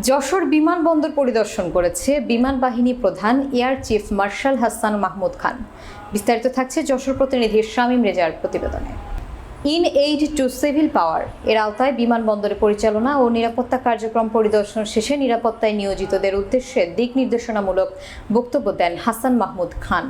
যশোর বিমানবন্দর পরিদর্শন করেছে বিমান বাহিনী প্রধান air chief marshal Hasan Mahmud Khan. বিস্তারিত থাকছে যশোর প্রতিনিধি শামীম রেজার প্রতিবেদনে। In aid to civil power, এর আওতায় বিমানবন্দরে পরিচালনা ও নিরাপত্তা কার্যক্রম পরিদর্শন শেষে নিরাপত্তায় নিয়োজিতদের উদ্দেশ্যে দিক নির্দেশনামূলক বক্তব্য দেন হাসান মাহমুদ খান।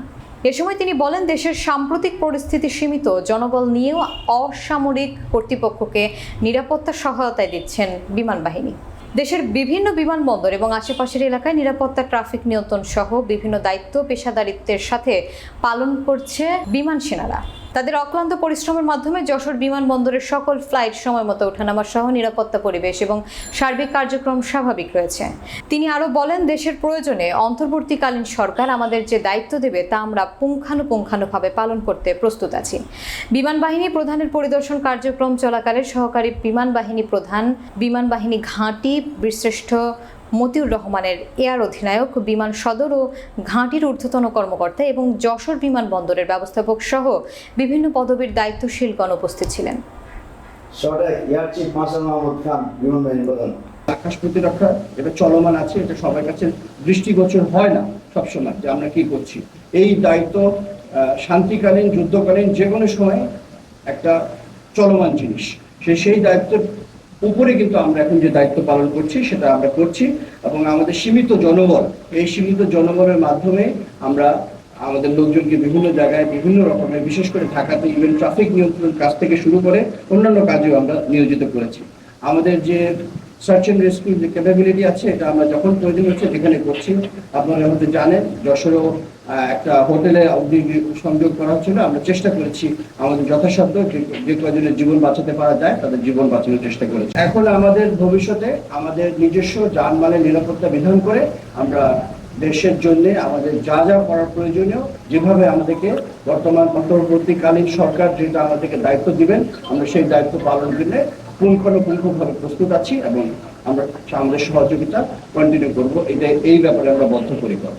এ সময় তিনি বলেন, দেশের সাম্প্রতিক পরিস্থিতি সীমিত, জনবল নিয়েও অসামরিক কর্তৃপক্ষকে নিরাপত্তা সহায়তায় দিচ্ছেন বিমান বাহিনী। দেশের বিভিন্ন বিমানবন্দর এবং আশেপাশের এলাকায় নিরাপত্তা ট্রাফিক নিয়ন্ত্রণ সহ বিভিন্ন দায়িত্ব পেশাদারিত্বের সাথে পালন করছে বিমান সেনারা। তাদের অক্লান্ত পরিশ্রমের মাধ্যমে যশোর বিমানবন্দরের সকল ফ্লাইট সময় মতো ওঠানামা সহ নিরাপত্তা পরিবেশ এবং সার্বিক কার্যক্রম স্বাভাবিক রয়েছে। তিনি আরও বলেন, দেশের প্রয়োজনে অন্তর্বর্তীকালীন সরকার আমাদের যে দায়িত্ব দেবে তা আমরা পুঙ্খানুপুঙ্খানুভাবে পালন করতে প্রস্তুত আছি। বিমান বাহিনী প্রধানের পরিদর্শন কার্যক্রম চলাকালে সহকারী বিমান বাহিনী প্রধান, বিমান বাহিনী ঘাঁটি, বীরশ্রেষ্ঠ মতিউর রহমানের এয়ার অধিনায়ক, বিমান সদর ও ঘাঁটির ঊর্ধ্বতন কর্মকর্তা এবং যশোর বিমানবন্দরের ব্যবস্থাপক সহ বিভিন্ন পদবীর দায়িত্বশীলগণ উপস্থিত ছিলেন। আকাশ প্রতিরক্ষা, এটা চলমান আছে, এটা সবার কাছে দৃষ্টিগোচর হয় না সবসময় যে আমরা কি করছি। এই দায়িত্ব শান্তিকালীন, যুদ্ধকালীন যে কোনো সময় একটা চলমান জিনিস। সে সেই দায়িত্বের উপরে কিন্তু আমরা এখন যে দায়িত্ব পালন করছি, সেটা আমরা করছি এবং আমাদের সীমিত জনবল, এই সীমিত জনবলের মাধ্যমে আমরা আমাদের লোকজনকে বিভিন্ন জায়গায় বিভিন্ন রকমের, বিশেষ করে ঢাকাতে ইভেন ট্রাফিক নিয়ন্ত্রণ কাজ থেকে শুরু করে অন্যান্য কাজেও আমরা নিয়োজিত করেছি। আমাদের যে সার্চ অ্যান্ড রেস্কিউ যে ক্যাপাবিলিটি আছে, এটা আমরা যখন প্রয়োজন হচ্ছে যেখানে করছি। আপনারা হয়তো জানেন যশোরেও একটা হোটেলে অগ্নি সংযোগ করা হচ্ছিল। আমরা চেষ্টা করেছি আমাদের যথাসাধ্য যে- কয়জনের জীবন বাঁচাতে পারা যায়, তাদের জীবন বাঁচানোর চেষ্টা করেছি। এখন আমাদের ভবিষ্যতে আমাদের নিজস্ব যানবাহনের নিরাপত্তা বিধান করে আমরা দেশের জন্য আমাদের যা যা করার প্রয়োজনীয়, যেভাবে আমাদেরকে বর্তমান, অন্তর্বর্তীকালীন সরকার যেটা আমাদেরকে দায়িত্ব দিবেন, আমরা সেই দায়িত্ব পালন জন্য পুঙ্খানুপুঙ্খভাবে প্রস্তুত আছি এবং আমরা আমাদের সহযোগিতা কন্টিনিউ করব। এটা এই ব্যাপারে আমরা বদ্ধপরিকর।